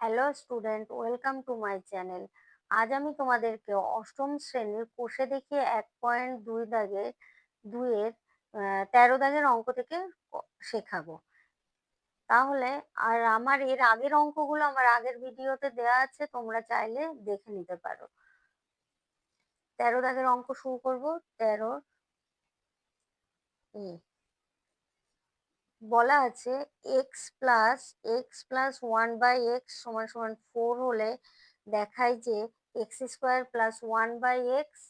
Hello student welcome to my channel আজ আমি তোমাদেরকে অষ্টম শ্রেণির কোষে দেখিয়ে এক পয়েন্ট দুই দাগের দুইয়ের তেরো দাগের অঙ্ক থেকে শেখাবো। তাহলে, আর আমার এর আগের অঙ্কগুলো আমার আগের ভিডিওতে দেওয়া আছে, তোমরা চাইলে দেখে নিতে পারো। তেরো দাগের অঙ্ক শুরু করব। তেরো বলা আছে x plus x plus one by x সমান সমান ফোর হলে দেখায় যে x square plus one by x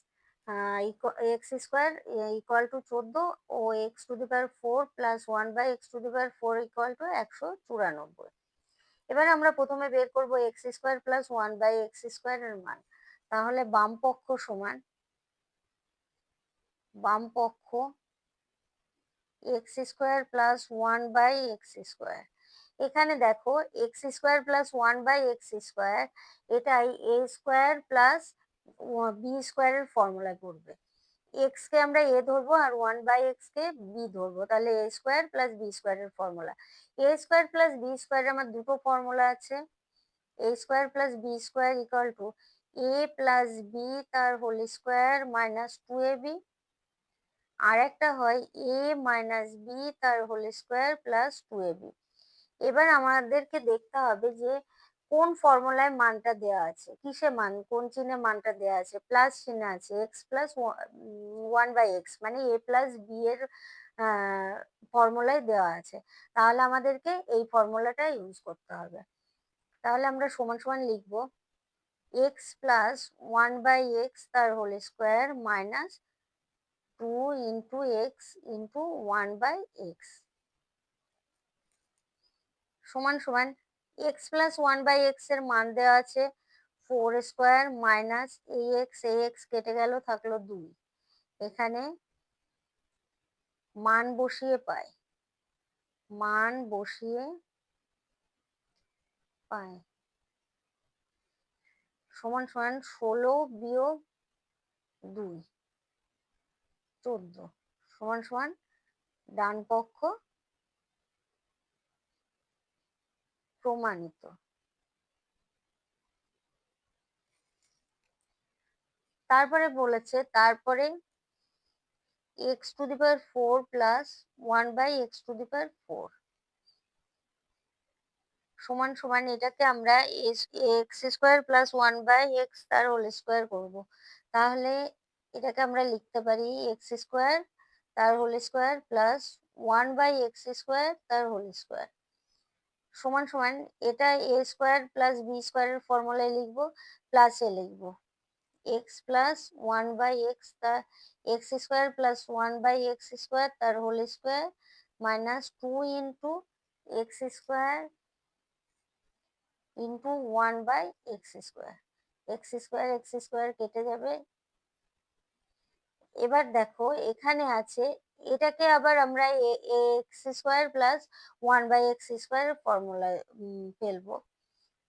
x square equal to চোদ্দ ও x to the power four plus one by x to the power four equal to একশো চুরানব্বই। এবার আমরা প্রথমে বের করব x square plus one by x স্কোয়ারের মান। তাহলে বাম পক্ষ সমান বাম পক্ষ x square plus one by x square. এখানে দেখো, x square plus one by x square, এটাই এ স্কোয়ার প্লাস বি স্কোয়ারের ফর্মুলা করবে এক্স কে আমরা এ ধরবো আর ওয়ান বাই এক্স কে বি ধরবো। তাহলে এ স্কোয়ার প্লাস বি স্কোয়ারের formula. A square plus B স্কোয়ারের আমার দুটো ফর্মুলা আছে। A square plus B square equal to A plus B তার whole square minus two A B. আর একটা হয় এ মাইনাস বি তার whole square plus two A B এবার আমাদেরকে দেখতে হবে যে কোন ফর্মুলায় মানটা দেওয়া আছে, কিসে মান, কোন চিহ্নে মানটা দেওয়া আছে প্লাস চিহ্নে আছে x plus one by x মানে এ প্লাস বি এর ফর্মুলায় দেওয়া আছে। তাহলে আমাদেরকে এই ফর্মুলাটা ইউজ করতে হবে। তাহলে আমরা সমান সমান লিখব x plus one by x তার whole square minus two into x into one by x সমান সমান এক্স প্লাস ওয়ান বাই এক্সের মান দেওয়া আছে ফোর স্কোয়ার মাইনাস এ এক্স এ এক্স কেটে গেল, থাকল দুই। এখানে মান বসিয়ে পায় মান বসিয়ে পায় সমান সমান ষোলো বিয়োগ দুই। চোদ্দ। সমান সমান ডান পক্ষ প্রমাণিত। তারপরে বলেছে, তারপরে x to the power four plus one by x to the power four সমান সমান এটাকে আমরা x square plus one by x তার হোল স্কোয়ার করব। তাহলে এটাকে আমরা লিখতে পারি এক্স স্কোয়ার তার whole square plus one by x square তার হোল স্কোয়ার সমান সমান এটা এ স্কোয়ার প্লাস বি স্কোয়ারের ফর্মুলায় লিখব প্লাস এ লিখব। X plus one by x তার x square plus one by x square তার whole square minus two into x square into one by x square x square x square কেটে যাবে এবার দেখো এখানে আছে, এটাকে আবার আমরা x square plus one by x স্কোয়ারের ফর্মুলা ফেলব।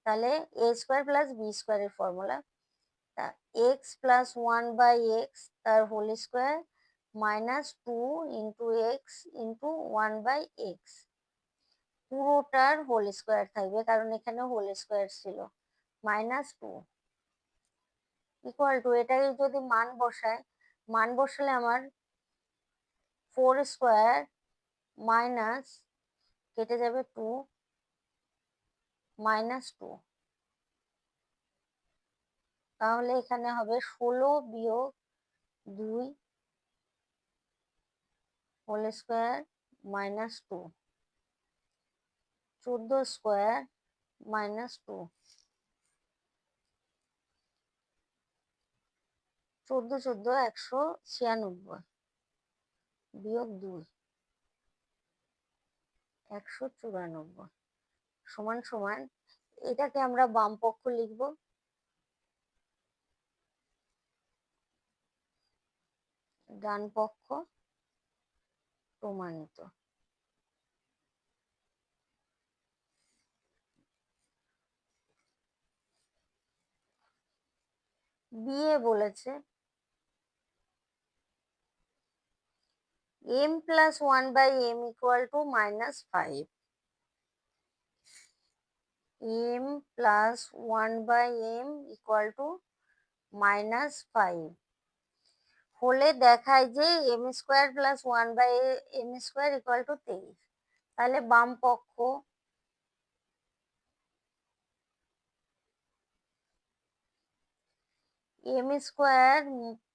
তাহলে এ স্কোয়ার প্লাস বি স্কোয়ারের ফর্মুলা। তা x plus one by x তার whole square minus two into x into one by x. পুরোটার হোল স্কোয়ার থাকবে, কারণ এখানে হোল স্কোয়ার ছিল, মাইনাস টু। ইকুয়াল টু এটাই যদি মান বসায় মান বসালে আমার ফোর স্কোয়ার মাইনাস কেটে যাবে টু মাইনাস টু তাহলে এখানে হবে ষোলো বিয়োগ দুই হোল স্কোয়ার মাইনাস টু চোদ্দ স্কোয়ার মাইনাস টু চোদ্দ চোদ্দ একশো ছিয়ানব্বই বিয়োগ দুই একশো চুরানব্বই সমান সমান এটাকে আমরা বাম পক্ষ লিখব। ডান পক্ষ প্রমাণিত। বিয়ে বলেছে m plus 1 by m equal to minus 5 M plus one by M equal to minus five হলে দেখায় যে M square plus one by M square equal to তেইশ। তাহলে বাম পক্ষ M square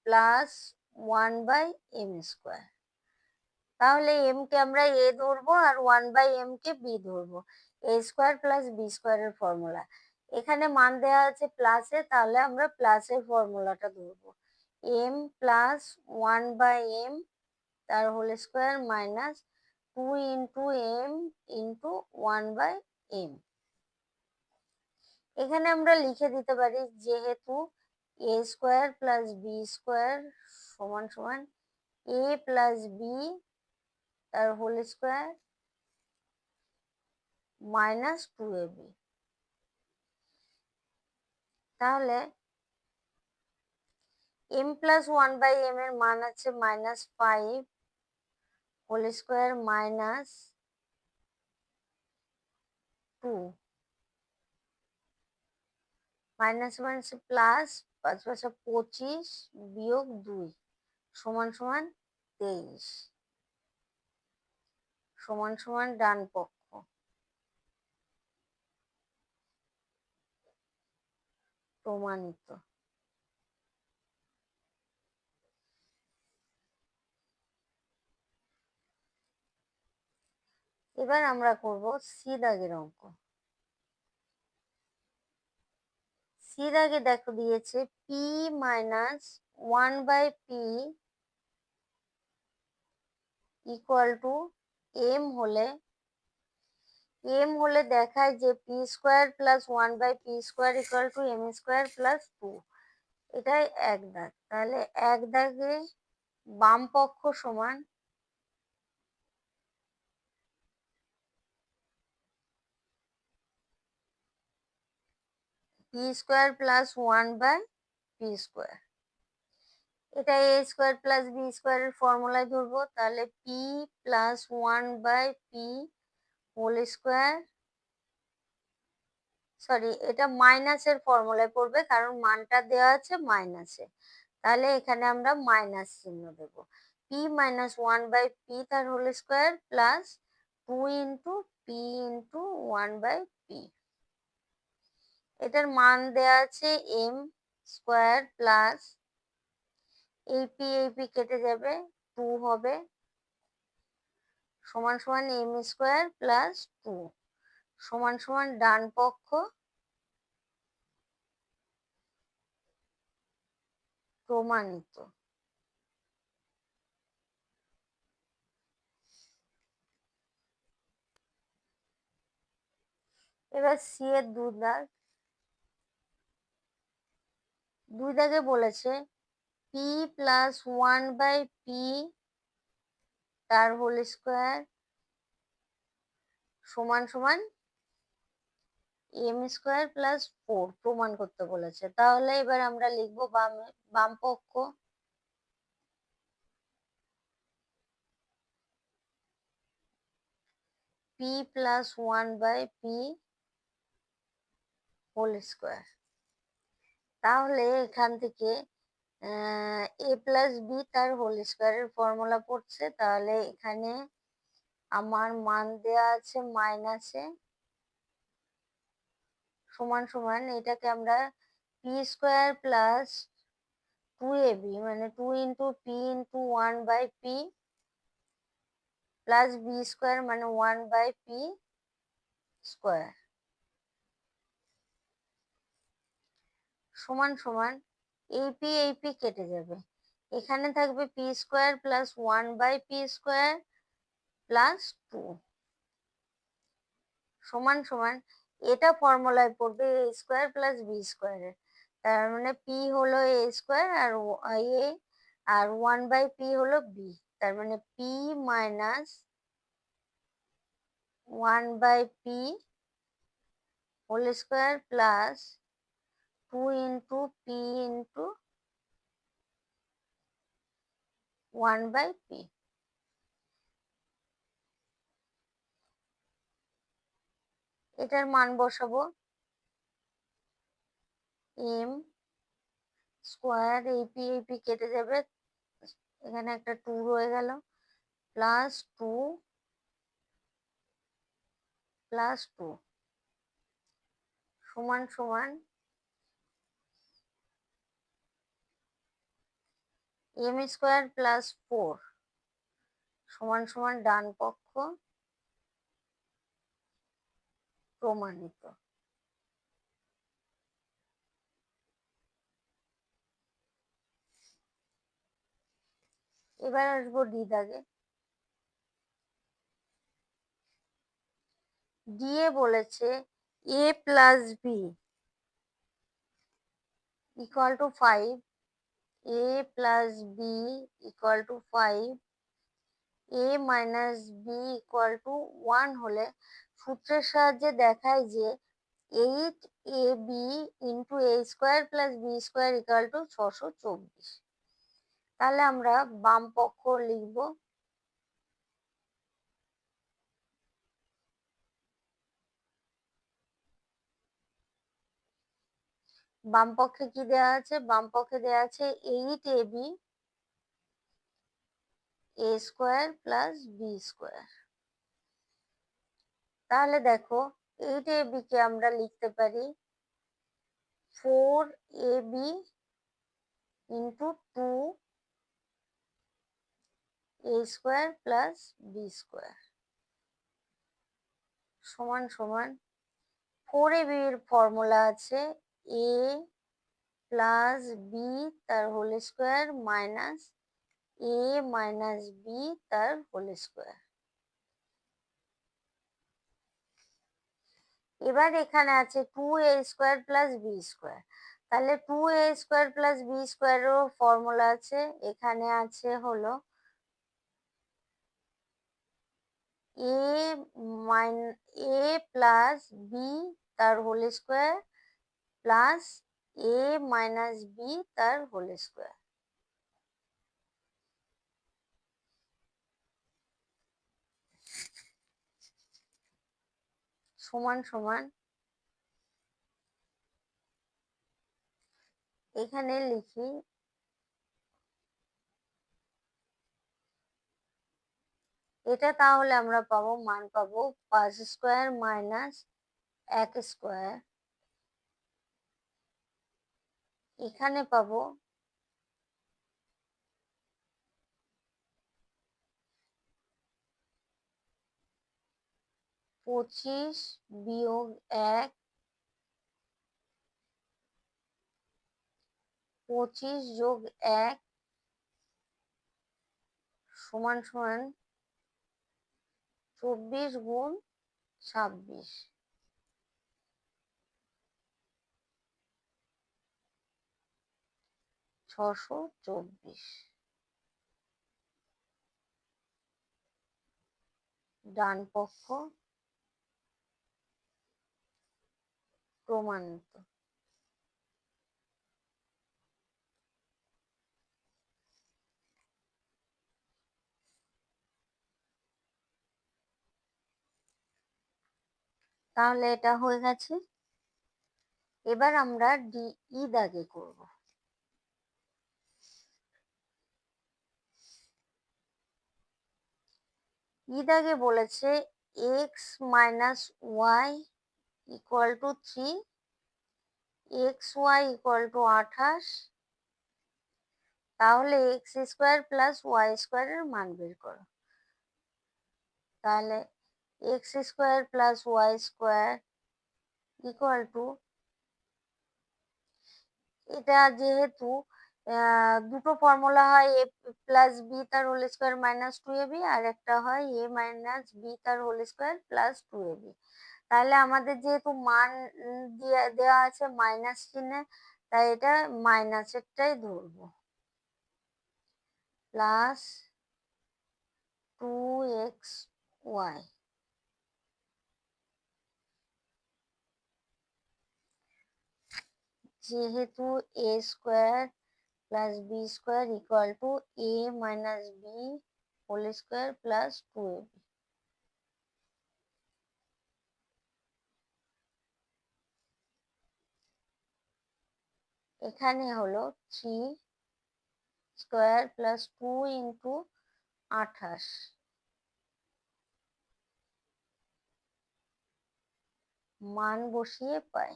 plus one by M square তাহলে M কে আমরা এ ধরবো আর ওয়ান বাই এম কে বি ধরবো। এ স্কোয়ার প্লাস বি স্কোয়ারের ফর্মুলা এখানে মান দেওয়া আছে প্লাসে তাহলে আমরা প্লাসের ফর্মুলাটা ধরবো। M plus one by M তার whole square minus two into M into one by M এখানে আমরা লিখে দিতে পারি যেহেতু A square plus B square সমান সমান এ প্লাস বি তার whole square minus two A B তাহলে M plus one by M এর মান আছে minus five whole square minus two minus minus plus পাঁচ পাঁচ পঁচিশ বিয়োগ দুই, সমান সমান তেইশ। সমান সমান ডান পক্ষ। প্রমাণিত। এবার আমরা করব সি দাগের অঙ্ক। সি দাগে দেখো দিয়েছে P minus one by P equal to M হলে এম হলে দেখায় যে P square plus one by P square equal to M square plus two এটাই এক দাগ। তাহলে এক দাগে বাম পক্ষ সমান P square plus one by P square এটা এ স্কোয়ার প্লাস বি স্কোয়ারের ফর্মুলায় ধরবো, তাহলে P plus one by P whole square sorry এটা মাইনাসের ফর্মুলায় পড়বে, কারণ মানটা দেওয়া আছে মাইনাসে তাহলে এখানে আমরা মাইনাস চিহ্ন দেব। P minus one by P তার whole square plus two into P into one by P এটার মান দেওয়া আছে এম স্কোয়ার প্লাস এই পি এই পি কেটে যাবে টু হবে, সমান সমান এম স্কোয়ার প্লাস টু সমান সমান ডান পক্ষ, প্রমাণিত। এবার সি এর দু দাগ, দুই দাগে বলেছে P plus one by P তার হোল স্কোয়ার সমান সমান এম স্কোয়ার প্লাস ফোর প্রমাণ করতে বলেছে। তাহলে এবার আমরা লিখব বামে, বাম পক্ষ। P plus one by P whole square তাহলে এখান থেকে এ প্লাস বি তার হোল স্কোয়ারের ফর্মুলা পড়ছে। তাহলে এখানে আমার মান দেওয়া আছে মাইনাসে সমান সমান এটাকে আমরা P square plus two A B মানে two into P into one by P plus B square মানে ওয়ান বাই পি স্কোয়ার সমান সমান এই পি কেটে যাবে। এখানে থাকবে P square plus one by P square plus two সমান সমান, এটা ফর্মুলায় পড়বে এ স্কোয়ার প্লাস বি স্কোয়ারের তার মানে পি হলো এ স্কোয়ার আর এ আর ওয়ান বাই পি হলো বি তার মানে P minus one by P whole square plus two into P into one by P এটার মান বসাবো এম স্কোয়ার এইপি এইপি কেটে যাবে। এখানে একটা টু রয়ে গেল। প্লাস টু প্লাস টু সমান সমান এম স্কোয়ার প্লাস ফোর সমান সমান ডান পক্ষ প্রমাণিত। এবার আসব ডি দাগে। দিয়ে বলেছে A plus B equal to five A plus B equal to five A minus B equal to one হলে সূত্রের সাহায্যে দেখায় যে eight A B into A square plus B square equal to ছশো চব্বিশ। তাহলে আমরা বাম পক্ষ লিখব বাম পক্ষে কি দেওয়া আছে? বাম পক্ষে দেওয়া আছে eight A B A square plus B square তাহলে দেখো এইট এ বি কে আমরা লিখতে পারি four A B into two A square plus B square সমান সমান ফোর এ বি এর ফর্মুলা আছে এ প্লাস বি তার whole square minus A minus B তার হোল স্কোয়ার এবার এখানে আছে two A square plus B square তাহলে two A square plus B স্কোয়ারেরও formula আছে। এখানে আছে হলো A mine A plus B তার whole square plus A minus B তার হোল স্কোয়ার সমান সমান এখানে লিখি এটা তাহলে আমরা পাবো, মান পাবো, পাঁচ স্কোয়ার মাইনাস এক স্কোয়ার এখানে পাবো। পঁচিশ বিয়োগ এক পঁচিশ যোগ এক সমান সমান চব্বিশ গুণ ছাব্বিশ। ছশো চব্বিশ। ডান পক্ষ প্রমাণিত। তাহলে এটা হয়ে গেছে। এবার আমরা ডি ই দাগে করব। ই দাগে বলেছে x minus y equal to three x y equal to আঠাশ, তাহলে এক্স স্কোয়ার প্লাস ওয়াই স্কোয়ারের মান বের করো। তাহলে x square plus y square equal to এটা যেহেতু দুটো ফর্মুলা হয় এ প্লাস বি তার whole square minus two A B আর একটা হয় এ মাইনাস বি তার whole square plus two A B তাহলে আমাদের যেহেতু মান দেওয়া আছে মাইনাস চিহ্নে, তাই এটা মাইনাসেরটাই ধরবো। প্লাস টু এক্স ওয়াই যেহেতু A square plus B square equal to A minus B whole square plus two A B এখানে হলো three square plus two into আঠাশ। মান বসিয়ে পায়।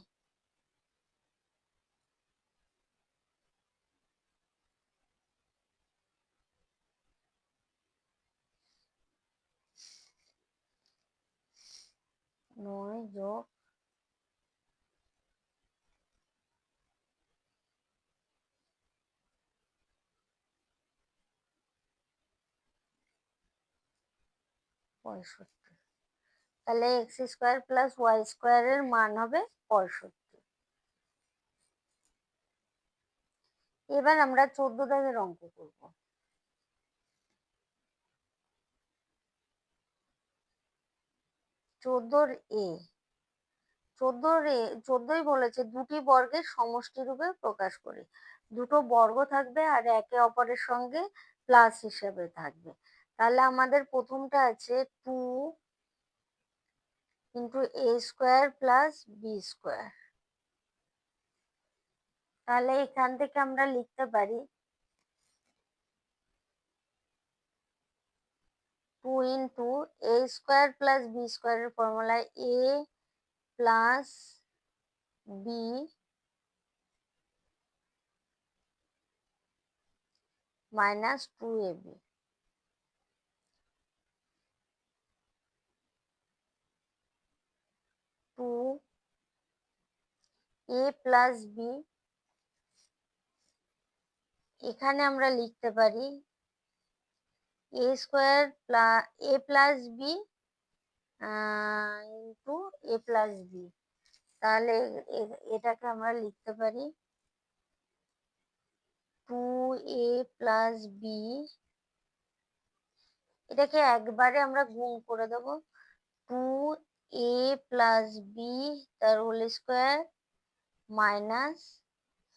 নয় যোগ পঁয়ষট্টি তাহলে এক্স স্কোয়ার প্লাস ওয়াই স্কোয়ারের মান হবে পঁয়ষট্টি। এবার আমরা চোদ্দ দাগের অঙ্ক করব। চোদ্দোর এ। চোদ্দোর এ, চোদ্দই বলেছে, দুটি বর্গের সমষ্টি রূপে প্রকাশ করি। দুটো বর্গ থাকবে আর একে অপরের সঙ্গে প্লাস হিসেবে থাকবে। তাহলে আমাদের প্রথমটা আছে two into A square plus B square তাহলে এখান থেকে আমরা লিখতে পারি two into A square plus B স্কোয়ারের formula A plus B minus two A B two A plus B এখানে আমরা লিখতে পারি A square plus A plus B into A plus B তাহলে এটাকে আমরা লিখতে পারি টু এ প্লাস বি এটাকে একবারে আমরা গুণ করে দেব। টু এ প্লাস বি তার whole square minus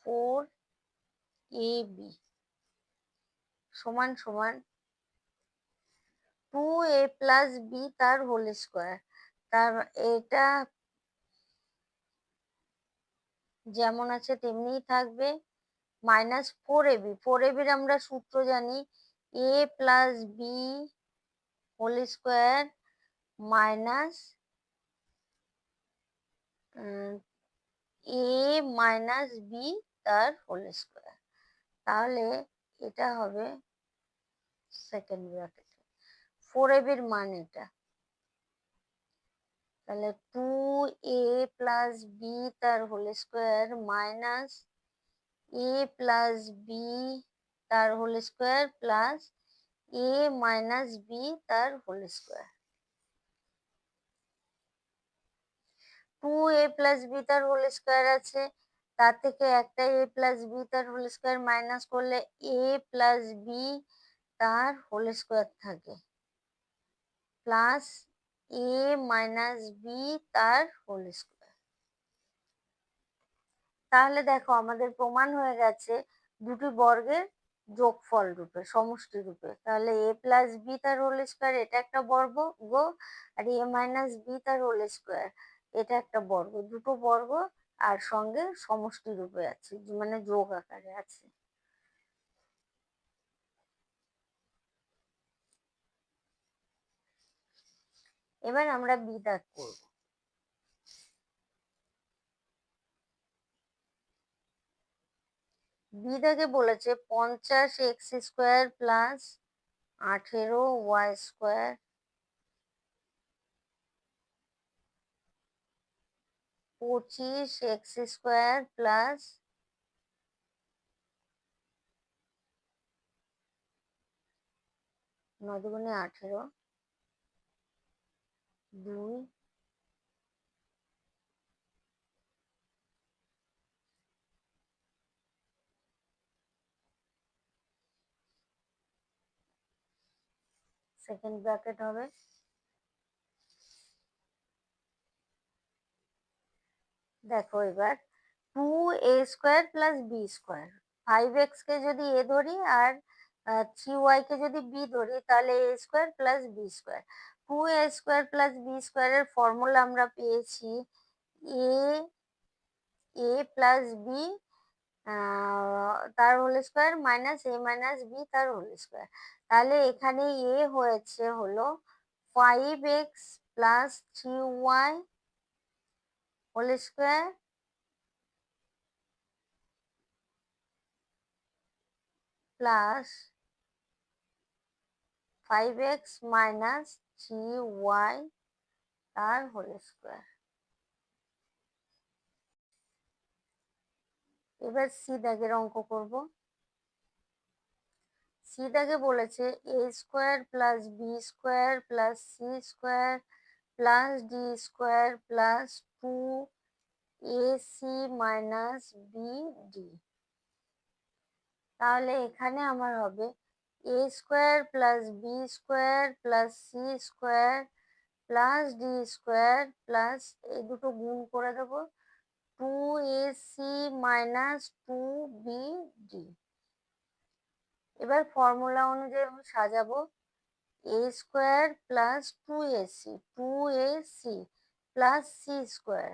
four A B সমান সমান। টু এ প্লাস বি তার হোল স্কোয়ার তার এটা যেমন আছে তেমনিই থাকবে। Minus four A B four এবির আমরা সূত্র জানি A plus B whole square minus A minus B তার হোল স্কোয়ার তাহলে এটা হবে সেকেন্ড ব্র্যাকেটে ফোর এবির মান এটা। তাহলে টু এ প্লাস বি তার whole square minus A plus B তার whole square plus A minus B তার whole square two A plus B তার হোল স্কোয়ার আছে, তার থেকে একটা এ প্লাস বি তার হোল স্কোয়ার মাইনাস করলে এ প্লাস বি তার হোল স্কোয়ার থাকে। প্লাস এ মাইনাস বি তার হোল স্কোয়ার তাহলে দেখো আমাদের প্রমাণ হয়ে গেছে দুটি বর্গের যোগফল রূপে, সমষ্টি রূপে। তাহলে এ প্লাস বি তার হোল স্কোয়ার এটা একটা বর্গ গো, আর এ মাইনাস বি তার হোল স্কোয়ার এটা একটা বর্গ। দুটো বর্গ আর সঙ্গে সমষ্টি রূপে আছে মানে যোগ আকারে আছে। এবার আমরা বি দাগ করব। বি বলেছে পঞ্চাশ এক্স স্কোয়ার প্লাস আঠেরো ওয়াই স্কোয়ার। পঁচিশ এক্স স্কোয়ার প্লাস দুগুণে আঠেরো। দুই। সেকেন্ড ব্র্যাকেট হবে। দেখো এবার two A square plus B square five X কে যদি এ ধরি আর থ্রি ওয়াই কে যদি বি ধরি তাহলে A square plus B square two A square plus B স্কোয়ারের ফর্মুলা আমরা পেয়েছি এ এ প্লাস বি তার whole square minus A minus B তার হোল স্কোয়ার তাহলে এখানে এ হয়েছে হলো five X plus three Y whole square plus five X minus three Y তার হোল স্কোয়ার এবার সি দাগের অঙ্ক করব। সি দাগে বলেছে A square plus B square plus C square plus D square plus two A C minus B D তাহলে এখানে আমার হবে A square plus B square plus C square plus D square plus এই দুটো গুণ করে দেবো two A C minus two B D এবার ফর্মুলা অনুযায়ী আমি সাজাবো। A square plus two A C two A C plus C square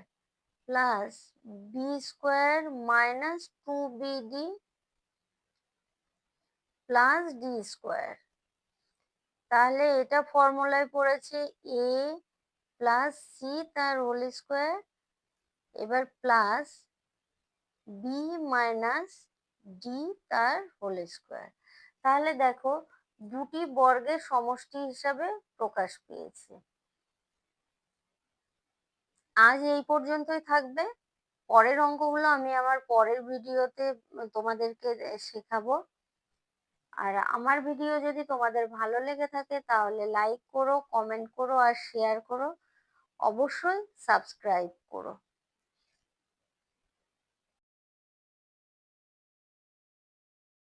plus B square minus two B D plus D square. তাহলে এটা ফর্মুলায় পড়েছে এ প্লাস সি তার whole square এবার প্লাস বি মাইনাস ডি তার whole square তাহলে দেখো, দুটি বর্গের সমষ্টি হিসাবে প্রকাশ পেয়েছে। আজ এই পর্যন্তই থাকবে। পরের অঙ্কগুলো আমি আমার পরের ভিডিওতে তোমাদেরকে শেখাবো। আর আমার ভিডিও যদি তোমাদের ভালো লেগে থাকে তাহলে লাইক করো কমেন্ট করো আর শেয়ার করো। অবশ্যই সাবস্ক্রাইব করো।